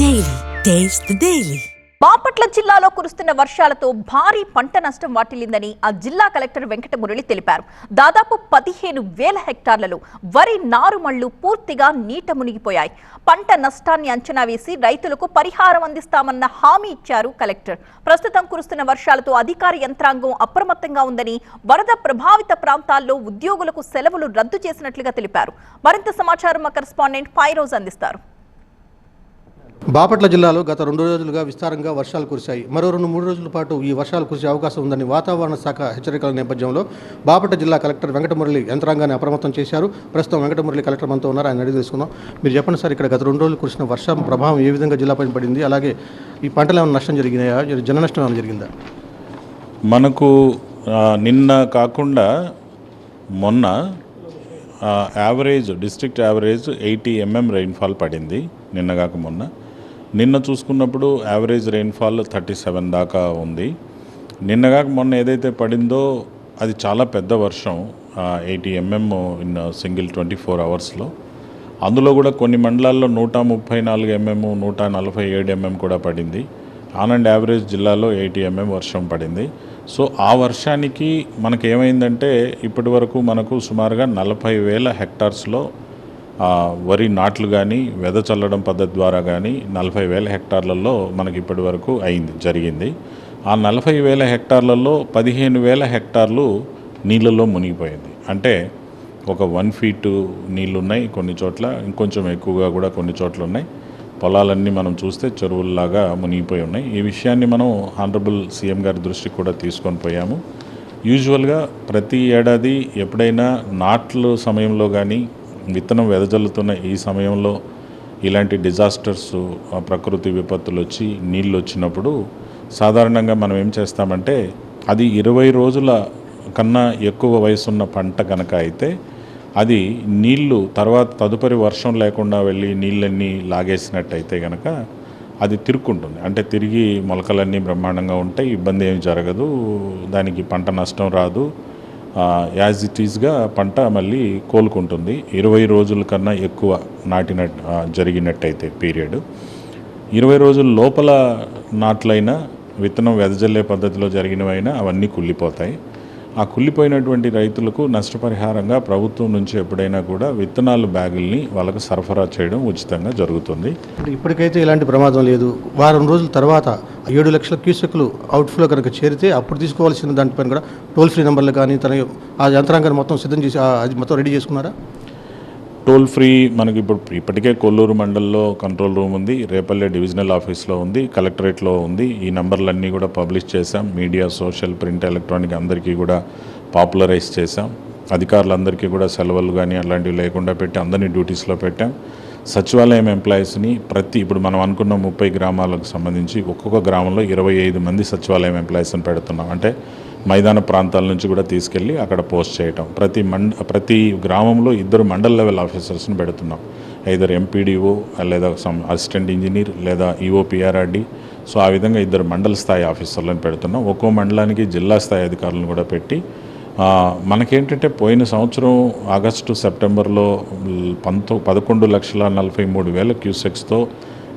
Daily taste the Bapatla జిల్లాలో కురుస్తున్న వర్షాలతో భారీ పంట నష్టం వాటిల్లిందని ఆ జిల్లా కలెక్టర్ వెంకటమురళి తెలిపారు. దాదాపు పదిహేను వేల హెక్టార్లలో వరి నారుమళ్ళు పూర్తిగా నీట మునిగిపోయాయి. పంట నష్టాన్ని అంచనా వేసి రైతులకు పరిహారం అందిస్తామన్న హామీ ఇచ్చారు కలెక్టర్. ప్రస్తుతం కురుస్తున్న వర్షాలతో అధికార యంత్రాంగం అప్రమత్తంగా ఉందని వరద ప్రభావిత ప్రాంతాల్లో ఉద్యోగులకు సెలవులు రద్దు చేసినట్లుగా తెలిపారు. మరింత సమాచారం మా కరెస్పాండెంట్ ఫైరోజ్ అందిస్తారు. బాపట్ల జిల్లాలో గత రెండు రోజులుగా విస్తారంగా వర్షాలు కురిశాయి. మరో రెండు మూడు రోజుల పాటు ఈ వర్షాలు కురిసే అవకాశం ఉందని వాతావరణ శాఖ హెచ్చరికల నేపథ్యంలో బాపట్ల జిల్లా కలెక్టర్ వెంకటమురళి యంత్రాంగాన్ని అప్రమత్తం చేశారు. ప్రస్తుతం వెంకటమురళి కలెక్టర్ మనతో ఉన్నారు. ఆయన అడిగి తెలుసుకుందాం. మీరు చెప్పండి సార్ ఇక్కడ గత రెండు రోజులు కురిసిన వర్షం ప్రభావం ఏ విధంగా జిల్లాపై పడింది? అలాగే ఈ పంటలు ఏమైనా నష్టం జరిగినాయా? జన నష్టం ఏమైనా జరిగిందా? మనకు నిన్న కాకుండా మొన్న average district average eighty MM rainfall పడింది. నిన్న కాక మొన్న. నిన్న చూసుకున్నప్పుడు యావరేజ్ రెయిన్ఫాల్ థర్టీ సెవెన్ దాకా ఉంది. నిన్నగా మొన్న ఏదైతే పడిందో అది చాలా పెద్ద వర్షం eighty MM in single twenty four అవర్స్లో అందులో కూడా కొన్ని మండలాల్లో నూట ముప్పై నాలుగు ఎంఎం నూట నలభై ఏడు ఎంఎం కూడా పడింది. ఆన్ అండ్ యావరేజ్ జిల్లాలో ఎయిటీ ఎంఎం వర్షం పడింది. సో ఆ వర్షానికి మనకేమైందంటే ఇప్పటి వరకు మనకు సుమారుగా నలభై వేల హెక్టార్స్లో వరి నాట్లు కానీ వెద చల్లడం పద్ధతి ద్వారా కానీ నలభై వేల హెక్టార్లలో మనకి ఇప్పటి వరకు అయింది జరిగింది. ఆ నలభై వేల హెక్టార్లలో పదిహేను వేల హెక్టార్లు నీళ్ళలో మునిగిపోయింది. అంటే ఒక వన్ ఫీట్ నీళ్ళు ఉన్నాయి కొన్ని చోట్ల ఇంకొంచెం ఎక్కువగా కూడా కొన్ని చోట్ల ఉన్నాయి పొలాలన్నీ మనం చూస్తే చెరువుల్లాగా మునిగిపోయి ఉన్నాయి. ఈ విషయాన్ని మనం ఆనరబుల్ సీఎం గారి దృష్టికి కూడా తీసుకొని పోయాము. యూజువల్గా ప్రతి ఏడాది ఎప్పుడైనా నాట్లు సమయంలో కానీ విత్తనం వెదజల్లుతున్న ఈ సమయంలో ఇలాంటి డిజాస్టర్స్ ప్రకృతి విపత్తులు వచ్చి నీళ్ళు వచ్చినప్పుడు సాధారణంగా మనం ఏం చేస్తామంటే అది ఇరవై రోజుల కన్నా ఎక్కువ వయసున్న పంట కనుక అయితే అది నీళ్ళు తర్వాత తదుపరి వర్షం లేకుండా వెళ్ళి నీళ్ళన్నీ లాగేసినట్టయితే కనుక అది తిరుక్కుంటుంది. అంటే తిరిగి మొలకలన్నీ బ్రహ్మాండంగా ఉంటాయి ఇబ్బంది ఏమి జరగదు దానికి పంట నష్టం రాదు. యాజ్ ఇట్ ఈస్గా పంట మళ్ళీ కోలుకుంటుంది. ఇరవై రోజుల కన్నా ఎక్కువ నాటిన జరిగినట్టయితే పీరియడ్ ఇరవై రోజుల లోపల నాట్లైనా విత్తనం వెదజల్లే పద్ధతిలో జరిగినవైనా అవన్నీ కుళ్ళిపోతాయి. ఆ కుళ్ళిపోయినటువంటి రైతులకు నష్టపరిహారంగా ప్రభుత్వం నుంచి ఎప్పుడైనా కూడా విత్తనాలు బ్యాగుల్ని వాళ్ళకు సరఫరా చేయడం ఉచితంగా జరుగుతుంది. ఇప్పటికైతే ఇలాంటి ప్రమాదం లేదు. వారం రోజుల తర్వాత ఏడు లక్షల క్యూసెక్లు అవుట్ఫ్లో కనుక చేరితే అప్పుడు తీసుకోవాల్సిన దానిపైన కూడా టోల్ ఫ్రీ నెంబర్లు కానీ తన ఆ యంత్రాంగాన్ని మొత్తం సిద్ధం చేసి అది మొత్తం రెడీ చేసుకున్నారా? టోల్ ఫ్రీ మనకి ఇప్పుడు ఇప్పటికే కొల్లూరు మండల్లో కంట్రోల్ రూమ్ ఉంది రేపల్లె డివిజనల్ ఆఫీస్లో ఉంది కలెక్టరేట్లో ఉంది. ఈ నంబర్లన్నీ కూడా పబ్లిష్ చేశాం. మీడియా సోషల్ ప్రింట్ ఎలక్ట్రానిక్ అందరికీ కూడా పాపులరైజ్ చేశాం. అధికారులందరికీ కూడా సెలవులు కానీ అలాంటివి లేకుండా పెట్టి అందరినీ డ్యూటీస్లో పెట్టాం. సచివాలయం ఎంప్లాయీస్ని ప్రతి ఇప్పుడు మనం అనుకున్న ముప్పై గ్రామాలకు సంబంధించి ఒక్కొక్క గ్రామంలో ఇరవై ఐదు మంది సచివాలయం ఎంప్లాయీస్ని పెడుతున్నాం. అంటే మైదాన ప్రాంతాల నుంచి కూడా తీసుకెళ్ళి అక్కడ పోస్ట్ చేయటం. ప్రతి మండ ప్రతి గ్రామంలో ఇద్దరు మండల్ లెవెల్ ఆఫీసర్స్ని పెడుతున్నాం. ఐదర్ ఎంపీడీఓ లేదా సమ్ అసిస్టెంట్ ఇంజనీర్ లేదా ఈఓపిఆర్ఆర్డి సో ఆ విధంగా ఇద్దరు మండల స్థాయి ఆఫీసర్లను పెడుతున్నాం. ఒక్కో మండలానికి జిల్లా స్థాయి అధికారులను కూడా పెట్టి మనకేంటంటే పోయిన సంవత్సరం ఆగస్టు సెప్టెంబర్లో పంతో పదకొండు లక్షల నలభై మూడు వేల క్యూసెక్స్తో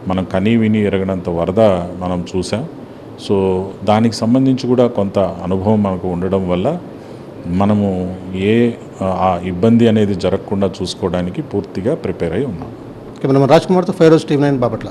మనం కనీ విని ఎరగనంత వరద మనం చూసాం. సో దానికి సంబంధించి కూడా కొంత అనుభవం మనకు ఉండడం వల్ల మనము ఏ ఆ ఇబ్బంది అనేది జరగకుండా చూసుకోవడానికి పూర్తిగా ప్రిపేర్ అయి ఉన్నాం. మనం రాజ్ కుమార్తో ఫైరోజ్ టీమ్ నైన్ బాపట్ల.